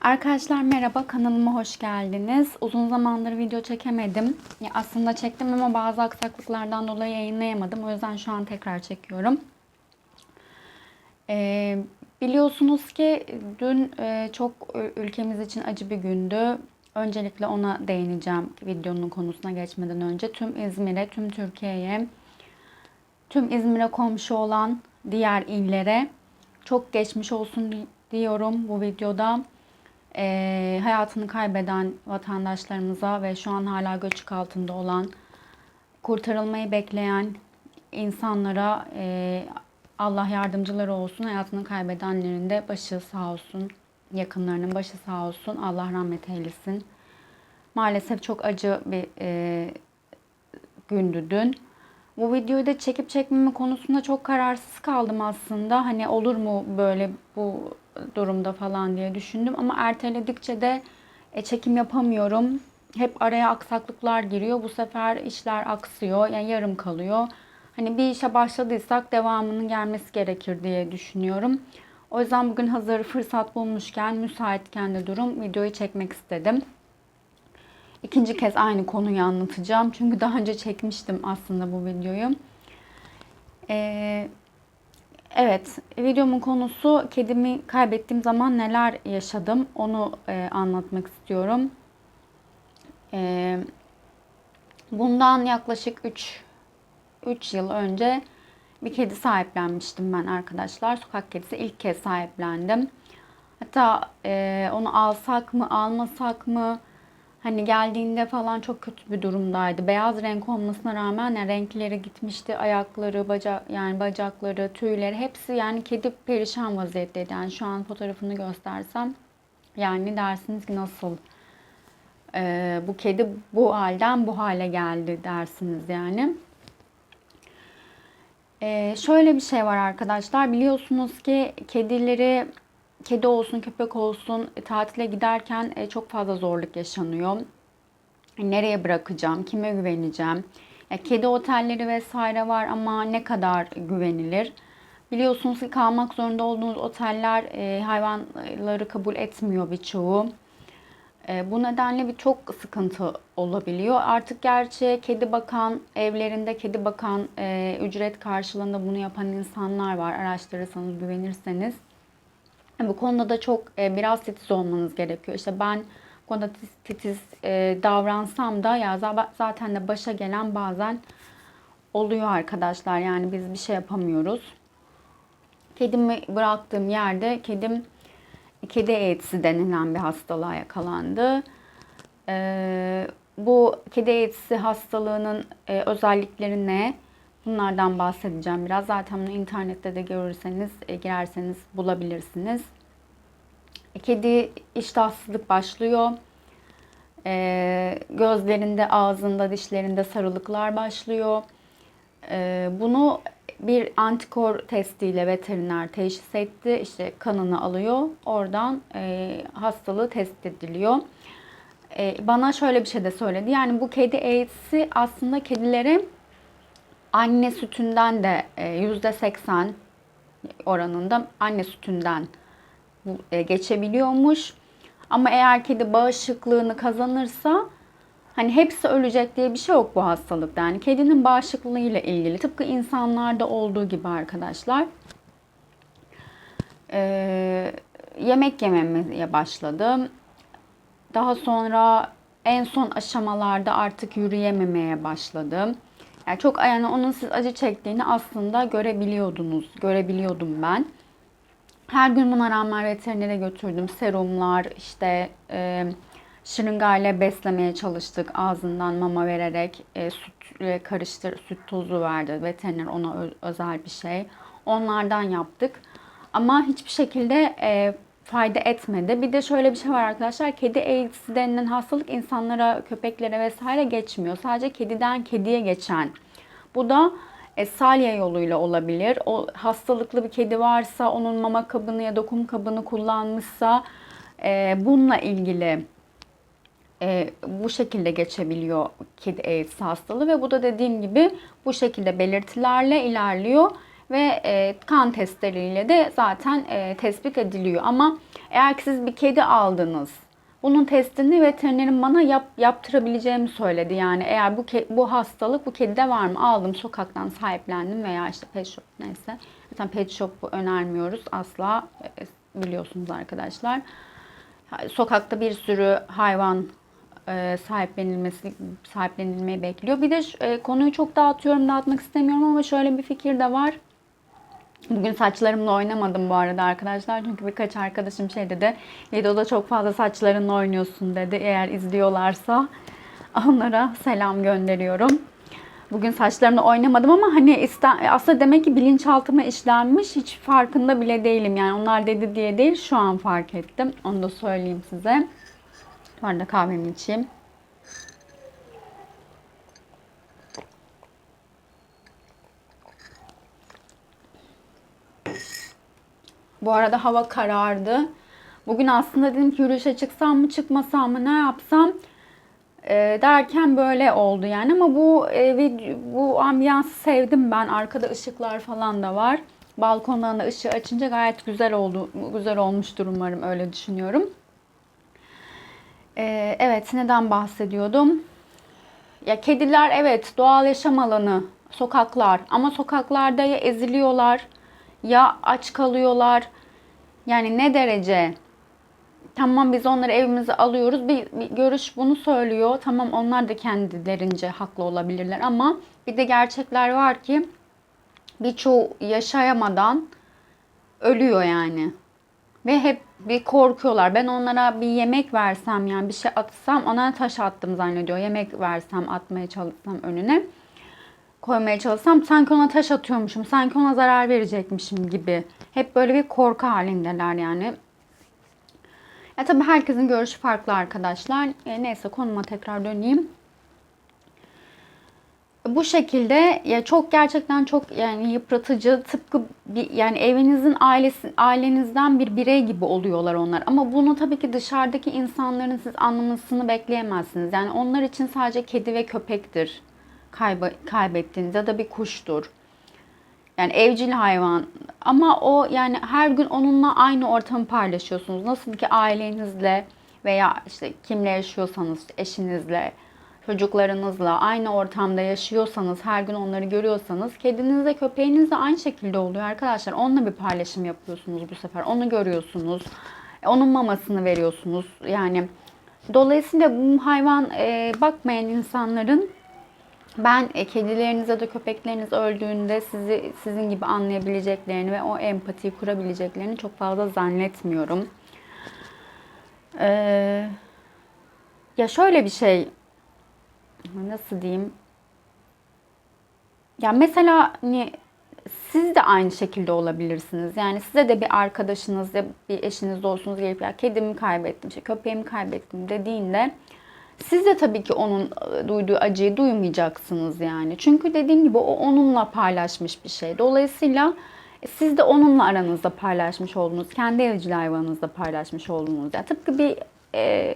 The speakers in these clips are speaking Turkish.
Arkadaşlar merhaba kanalıma hoş geldiniz. Uzun zamandır video çekemedim. Ya aslında çektim ama bazı aksaklıklardan dolayı yayınlayamadım. O yüzden şu an tekrar çekiyorum. Ee, biliyorsunuz ki dün e, çok ülkemiz için acı bir gündü. Öncelikle ona değineceğim videonun konusuna geçmeden önce. Tüm İzmir'e, tüm Türkiye'ye, tüm İzmir'e komşu olan diğer illere çok geçmiş olsun diyorum bu videoda. Ee, hayatını kaybeden vatandaşlarımıza ve şu an hala göçük altında olan, kurtarılmayı bekleyen insanlara e, Allah yardımcıları olsun. Hayatını kaybedenlerin de başı sağ olsun. Yakınlarının başı sağ olsun. Allah rahmet eylesin. Maalesef çok acı bir e, gündü dün. Bu videoyu da çekip çekmeme konusunda çok kararsız kaldım aslında. Hani olur mu böyle bu durumda falan diye düşündüm. Ama erteledikçe de e, çekim yapamıyorum. Hep araya aksaklıklar giriyor. Bu sefer işler aksıyor. Yani yarım kalıyor. Hani bir işe başladıysak devamının gelmesi gerekir diye düşünüyorum. O yüzden bugün hazır fırsat bulmuşken, müsaitken de durum videoyu çekmek istedim. İkinci kez aynı konuyu anlatacağım. Çünkü daha önce çekmiştim aslında bu videoyu. Ee, evet, videomun konusu kedimi kaybettiğim zaman neler yaşadım onu e, anlatmak istiyorum. Ee, bundan yaklaşık 3 3 yıl önce bir kedi sahiplenmiştim ben arkadaşlar. Sokak kedisi ilk kez sahiplendim. Hatta e, onu alsak mı almasak mı Hani geldiğinde falan çok kötü bir durumdaydı. Beyaz renk olmasına rağmen yani renkleri gitmişti. Ayakları, bacak yani bacakları, tüyleri hepsi yani kedi perişan vaziyetteydi. Yani şu an fotoğrafını göstersem yani dersiniz ki nasıl e, bu kedi bu halden bu hale geldi dersiniz yani. E, şöyle bir şey var arkadaşlar. Biliyorsunuz ki kedileri kedi olsun, köpek olsun e, tatile giderken e, çok fazla zorluk yaşanıyor. Nereye bırakacağım, kime güveneceğim? Ya, kedi otelleri vesaire var ama ne kadar güvenilir? Biliyorsunuz ki kalmak zorunda olduğunuz oteller e, hayvanları kabul etmiyor birçoğu. E, bu nedenle bir çok sıkıntı olabiliyor. Artık gerçi kedi bakan, evlerinde kedi bakan, e, ücret karşılığında bunu yapan insanlar var. Araştırırsanız, güvenirseniz. Bu konuda da çok e, biraz titiz olmanız gerekiyor. İşte ben konuda titiz, titiz e, davransam da ya zaten de başa gelen bazen oluyor arkadaşlar. Yani biz bir şey yapamıyoruz. Kedimi bıraktığım yerde kedim kedi AIDS'i denilen bir hastalığa yakalandı. E, bu kedi AIDS'i hastalığının e, özellikleri ne? Bunlardan bahsedeceğim biraz. Zaten bunu internette de görürseniz, e, girerseniz bulabilirsiniz. E, kedi iştahsızlık başlıyor. E, gözlerinde, ağzında, dişlerinde sarılıklar başlıyor. E, bunu bir antikor testiyle veteriner teşhis etti. İşte kanını alıyor. Oradan e, hastalığı test ediliyor. E, bana şöyle bir şey de söyledi. Yani bu kedi AIDS'i aslında kedilere anne sütünden de %80 e, oranında anne sütünden e, geçebiliyormuş. Ama eğer kedi bağışıklığını kazanırsa hani hepsi ölecek diye bir şey yok bu hastalıkta. Yani kedinin bağışıklığıyla ilgili tıpkı insanlarda olduğu gibi arkadaşlar. Ee, yemek yememeye başladım. Daha sonra en son aşamalarda artık yürüyememeye başladım. Yani çok yani onun siz acı çektiğini aslında görebiliyordunuz. Görebiliyordum ben. Her gün buna rağmen veterinere götürdüm. Serumlar, işte e, şırıngayla beslemeye çalıştık. Ağzından mama vererek e, sütle karıştır, süt tozu verdi. Veteriner ona özel bir şey. Onlardan yaptık. Ama hiçbir şekilde e, fayda etmedi. Bir de şöyle bir şey var arkadaşlar. Kedi AIDS denilen hastalık insanlara, köpeklere vesaire geçmiyor. Sadece kediden kediye geçen. Bu da e, salya yoluyla olabilir. O hastalıklı bir kedi varsa onun mama kabını ya da kum kabını kullanmışsa e, bununla ilgili e, bu şekilde geçebiliyor kedi AIDS hastalığı ve bu da dediğim gibi bu şekilde belirtilerle ilerliyor ve e, kan testleriyle de zaten e, tespit ediliyor. Ama eğer ki siz bir kedi aldınız, bunun testini veterinerim bana yap, yaptırabileceğimi söyledi. Yani eğer bu bu hastalık bu kedide var mı? Aldım sokaktan sahiplendim veya işte pet shop neyse. Zaten pet shop önermiyoruz asla e, biliyorsunuz arkadaşlar. Sokakta bir sürü hayvan e, sahiplenilmesi sahiplenilmeyi bekliyor. Bir de e, konuyu çok dağıtıyorum, dağıtmak istemiyorum ama şöyle bir fikir de var. Bugün saçlarımla oynamadım bu arada arkadaşlar. Çünkü birkaç arkadaşım şey dedi. Videoda çok fazla saçlarınla oynuyorsun dedi. Eğer izliyorlarsa onlara selam gönderiyorum. Bugün saçlarımla oynamadım ama hani aslında demek ki bilinçaltıma işlenmiş. Hiç farkında bile değilim. Yani onlar dedi diye değil şu an fark ettim. Onu da söyleyeyim size. Bu arada kahvemi içeyim. Bu arada hava karardı. Bugün aslında dedim ki yürüyüşe çıksam mı çıkmasam mı ne yapsam e, derken böyle oldu yani ama bu e, bu ambiyansı sevdim ben. Arkada ışıklar falan da var. Balkondan da ışığı açınca gayet güzel oldu. Güzel olmuştur umarım öyle düşünüyorum. E, evet neden bahsediyordum? Ya kediler evet doğal yaşam alanı, sokaklar ama sokaklarda ya eziliyorlar ya aç kalıyorlar. Yani ne derece? Tamam biz onları evimize alıyoruz. Bir, bir görüş bunu söylüyor. Tamam onlar da kendilerince haklı olabilirler ama bir de gerçekler var ki birçoğu yaşayamadan ölüyor yani. Ve hep bir korkuyorlar. Ben onlara bir yemek versem yani bir şey atsam ona taş attım zannediyor. Yemek versem atmaya çalışsam önüne koymaya çalışsam sanki ona taş atıyormuşum. Sanki ona zarar verecekmişim gibi. Hep böyle bir korku halindeler yani. Ya tabii herkesin görüşü farklı arkadaşlar. E, neyse konuma tekrar döneyim. Bu şekilde ya çok gerçekten çok yani yıpratıcı tıpkı bir, yani evinizin ailesi ailenizden bir birey gibi oluyorlar onlar. Ama bunu tabii ki dışarıdaki insanların siz anlamasını bekleyemezsiniz. Yani onlar için sadece kedi ve köpektir kaybettiğiniz ya da bir kuştur. Yani evcil hayvan ama o yani her gün onunla aynı ortamı paylaşıyorsunuz. Nasıl ki ailenizle veya işte kimle yaşıyorsanız eşinizle, çocuklarınızla aynı ortamda yaşıyorsanız, her gün onları görüyorsanız kedinizle köpeğiniz de aynı şekilde oluyor arkadaşlar. Onunla bir paylaşım yapıyorsunuz bu sefer. Onu görüyorsunuz. Onun mamasını veriyorsunuz. Yani dolayısıyla bu hayvan e, bakmayan insanların ben e, kedileriniz ya da köpekleriniz öldüğünde sizi sizin gibi anlayabileceklerini ve o empatiyi kurabileceklerini çok fazla zannetmiyorum. Ee, ya şöyle bir şey nasıl diyeyim? Ya mesela hani siz de aynı şekilde olabilirsiniz. Yani size de bir arkadaşınız ya bir eşiniz dostunuz gelip ya kedimi kaybettim, şey, köpeğimi kaybettim dediğinde siz de tabii ki onun e, duyduğu acıyı duymayacaksınız yani. Çünkü dediğim gibi o onunla paylaşmış bir şey. Dolayısıyla siz de onunla aranızda paylaşmış olduğunuz, kendi evcil hayvanınızda paylaşmış olduğunuz. Yani tıpkı bir e,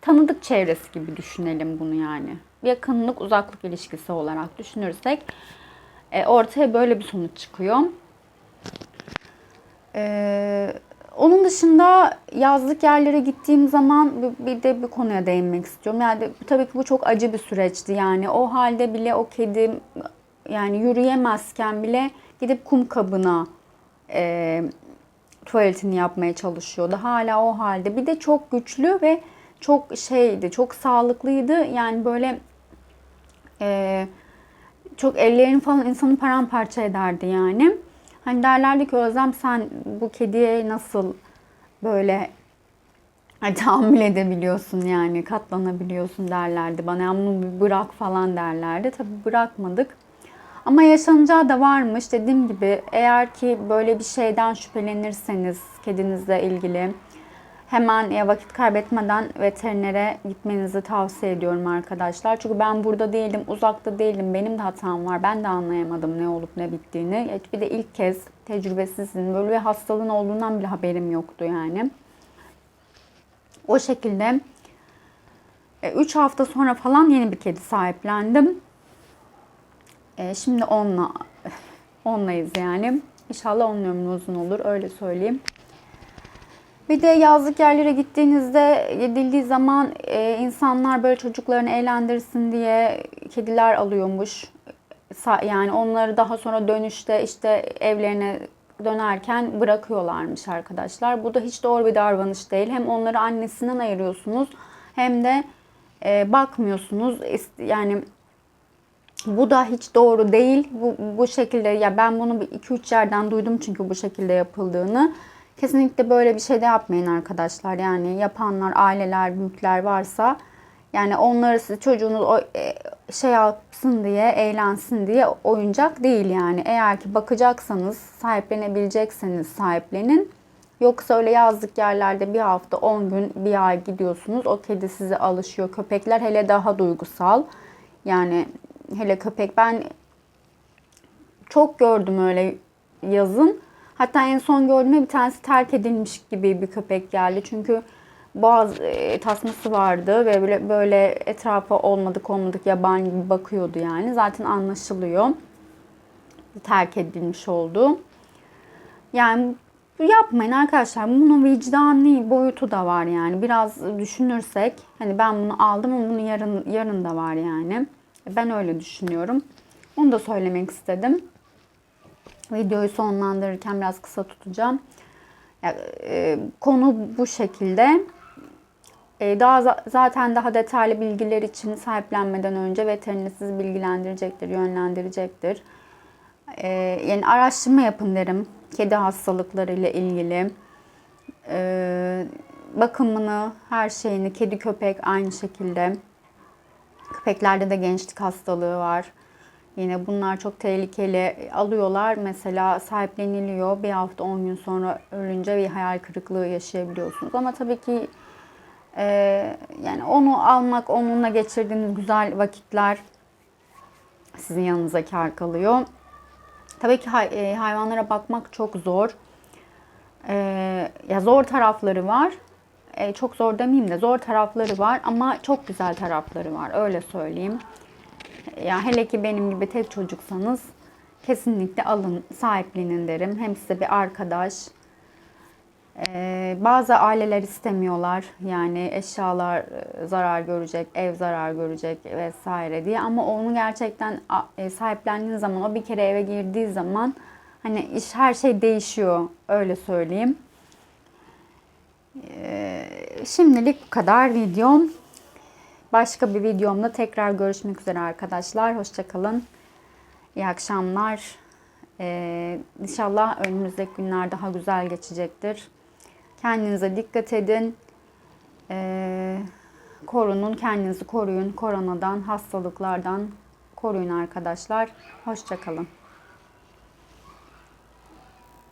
tanıdık çevresi gibi düşünelim bunu yani. Yakınlık uzaklık ilişkisi olarak düşünürsek e, ortaya böyle bir sonuç çıkıyor. Eee onun dışında yazlık yerlere gittiğim zaman bir de bir konuya değinmek istiyorum. Yani tabii ki bu çok acı bir süreçti. Yani o halde bile o kedi yani yürüyemezken bile gidip kum kabına e, tuvaletini yapmaya çalışıyordu. Hala o halde. Bir de çok güçlü ve çok şeydi, çok sağlıklıydı. Yani böyle e, çok ellerini falan insanı paramparça ederdi yani. Hani derlerdi ki Özlem sen bu kediye nasıl böyle tahammül edebiliyorsun yani katlanabiliyorsun derlerdi bana. Ya bunu bırak falan derlerdi. Tabi bırakmadık. Ama yaşanacağı da varmış. Dediğim gibi eğer ki böyle bir şeyden şüphelenirseniz kedinizle ilgili hemen ya vakit kaybetmeden veterinere gitmenizi tavsiye ediyorum arkadaşlar. Çünkü ben burada değilim, uzakta değilim. Benim de hatam var. Ben de anlayamadım ne olup ne bittiğini. Bir de ilk kez tecrübesizim. Böyle bir hastalığın olduğundan bile haberim yoktu yani. O şekilde 3 hafta sonra falan yeni bir kedi sahiplendim. E, şimdi onunla onlayız yani. İnşallah onun ömrü uzun olur öyle söyleyeyim. Bir de yazlık yerlere gittiğinizde gidildiği zaman e, insanlar böyle çocuklarını eğlendirsin diye kediler alıyormuş. Yani onları daha sonra dönüşte işte evlerine dönerken bırakıyorlarmış arkadaşlar. Bu da hiç doğru bir davranış değil. Hem onları annesinden ayırıyorsunuz hem de e, bakmıyorsunuz. Yani bu da hiç doğru değil. Bu, bu şekilde ya ben bunu 2-3 yerden duydum çünkü bu şekilde yapıldığını. Kesinlikle böyle bir şey de yapmayın arkadaşlar. Yani yapanlar, aileler, büyükler varsa yani onları size çocuğunuz o e, şey yapsın diye, eğlensin diye oyuncak değil yani. Eğer ki bakacaksanız, sahiplenebilecekseniz sahiplenin. Yoksa öyle yazlık yerlerde bir hafta, 10 gün, bir ay gidiyorsunuz. O kedi size alışıyor. Köpekler hele daha duygusal. Yani hele köpek ben çok gördüm öyle yazın. Hatta en son gördüğümde bir tanesi terk edilmiş gibi bir köpek geldi. Çünkü boğaz e, tasması vardı ve böyle, böyle etrafa olmadık olmadık yaban gibi bakıyordu yani. Zaten anlaşılıyor. Terk edilmiş oldu. Yani yapmayın arkadaşlar. Bunun vicdani boyutu da var yani. Biraz düşünürsek hani ben bunu aldım ama bunun yarın yarın da var yani. Ben öyle düşünüyorum. Onu da söylemek istedim. Videoyu sonlandırırken biraz kısa tutacağım. Ya, e, konu bu şekilde. E, daha za- zaten daha detaylı bilgiler için sahiplenmeden önce veteriner sizi bilgilendirecektir, yönlendirecektir. E, yani araştırma yapın derim. Kedi hastalıkları ile ilgili. E, bakımını, her şeyini, kedi köpek aynı şekilde. Köpeklerde de gençlik hastalığı var. Yine bunlar çok tehlikeli. Alıyorlar mesela sahipleniliyor. Bir hafta 10 gün sonra ölünce bir hayal kırıklığı yaşayabiliyorsunuz. Ama tabii ki e, yani onu almak, onunla geçirdiğiniz güzel vakitler sizin yanınıza kar kalıyor. Tabii ki e, hayvanlara bakmak çok zor. E, ya zor tarafları var. E, çok zor demeyeyim de zor tarafları var ama çok güzel tarafları var. Öyle söyleyeyim. Ya hele ki benim gibi tek çocuksanız kesinlikle alın, sahiplenin derim. Hem size bir arkadaş. Ee, bazı aileler istemiyorlar. Yani eşyalar e, zarar görecek, ev zarar görecek vesaire diye. Ama onu gerçekten e, sahiplendiğiniz zaman, o bir kere eve girdiği zaman hani iş her şey değişiyor. Öyle söyleyeyim. Ee, şimdilik bu kadar videom. Başka bir videomda tekrar görüşmek üzere arkadaşlar. Hoşçakalın. İyi akşamlar. Ee, inşallah önümüzdeki günler daha güzel geçecektir. Kendinize dikkat edin. Ee, korunun, kendinizi koruyun. Koronadan, hastalıklardan koruyun arkadaşlar. Hoşçakalın.